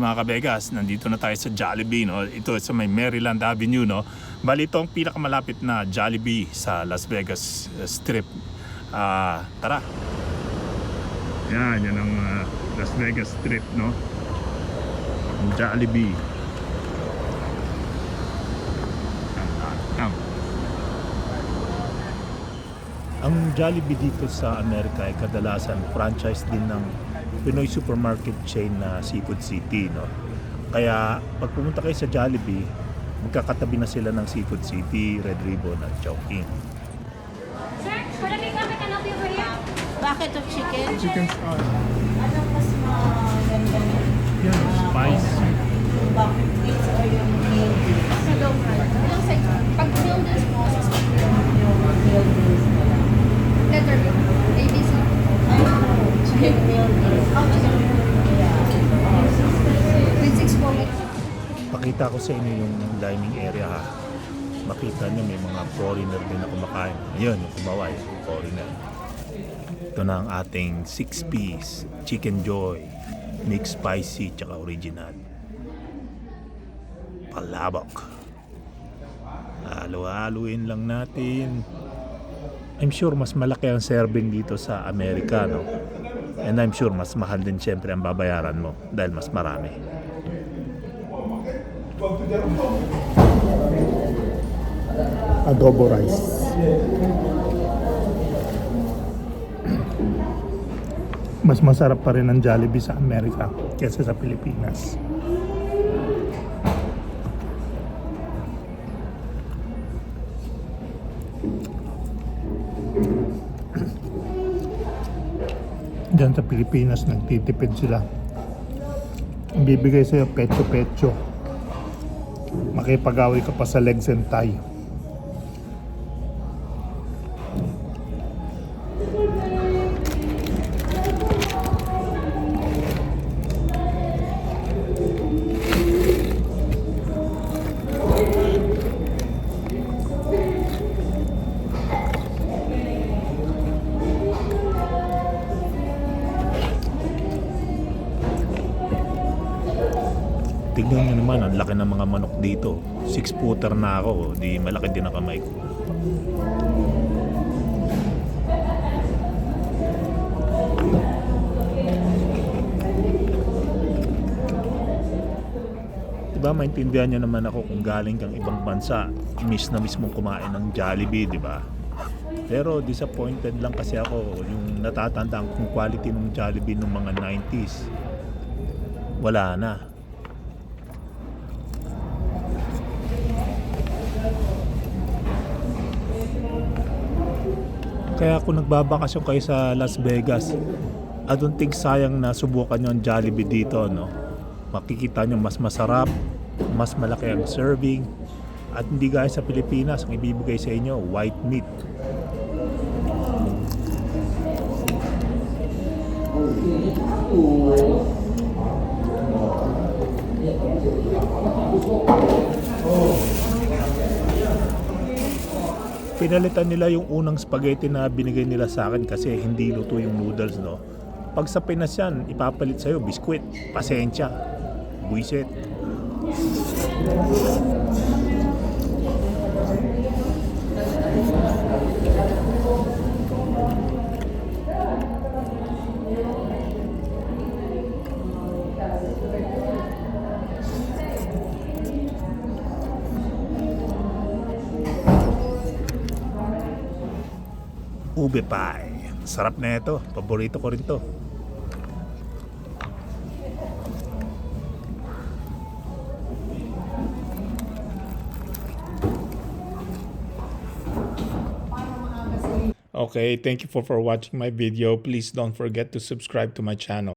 mga kabegas, nandito na tayo sa Jollibee, no? Ito sa may Maryland Avenue, no? Bali, ito ang pinakamalapit na Jollibee sa Las Vegas uh, Strip. Ah, tara. Yan, yan ang uh, Las Vegas Strip, no? Ang Jollibee. Ang Jollibee dito sa Amerika ay kadalasan franchise din ng Pinoy supermarket chain na Seafood City, no? Kaya pag pumunta kayo sa Jollibee, magkakatabi na sila ng Seafood City, Red Ribbon at Chowking. Sir, maraming kami ka natin over here. Bakit of chicken? Chicken star. Anong mas maganda niya? Yan, spicy. Bakit beef o yung beef? Hello, right. Ilang size? Pakita ko sa inyo yung dining area ha. Makita nyo may mga foreigner din na kumakain. Ayun, yung kumaway, foreigner. Ito na ang ating 6-piece Chicken Joy. Mixed spicy tsaka original. Palabok. Halo-haluin lang natin. I'm sure mas malaki ang serving dito sa Amerika, no? And I'm sure mas mahal din syempre ang babayaran mo dahil mas marami. Adobo rice. Mas masarap pa rin ang Jollibee sa Amerika kaysa sa Pilipinas. Diyan sa Pilipinas, nagtitipid sila. Ang bibigay sa'yo, pecho-pecho. Makipag-away ka pa sa legs and thigh. Tignan nyo naman, ang laki ng mga manok dito. Six footer na ako, di malaki din ang kamay ko. Diba, maintindihan nyo naman ako kung galing kang ibang bansa, miss na miss mong kumain ng Jollibee, di ba? Pero disappointed lang kasi ako yung natatandaan kong quality ng Jollibee ng mga 90s. Wala na. Kaya kung nagbabakasyon kayo sa Las Vegas, I don't think sayang na subukan nyo ang Jollibee dito, no? Makikita nyo mas masarap, mas malaki ang serving, at hindi gaya sa Pilipinas, ang ibibigay sa inyo, white meat. Pinalitan nila yung unang spaghetti na binigay nila sa akin kasi hindi luto yung noodles, no? Pag sa Pinas yan, ipapalit sa'yo, biskwit. Pasensya. Buisit. Ube pie. Sarap na ito. Paborito ko rin to. Okay, thank you for, for watching my video. Please don't forget to subscribe to my channel.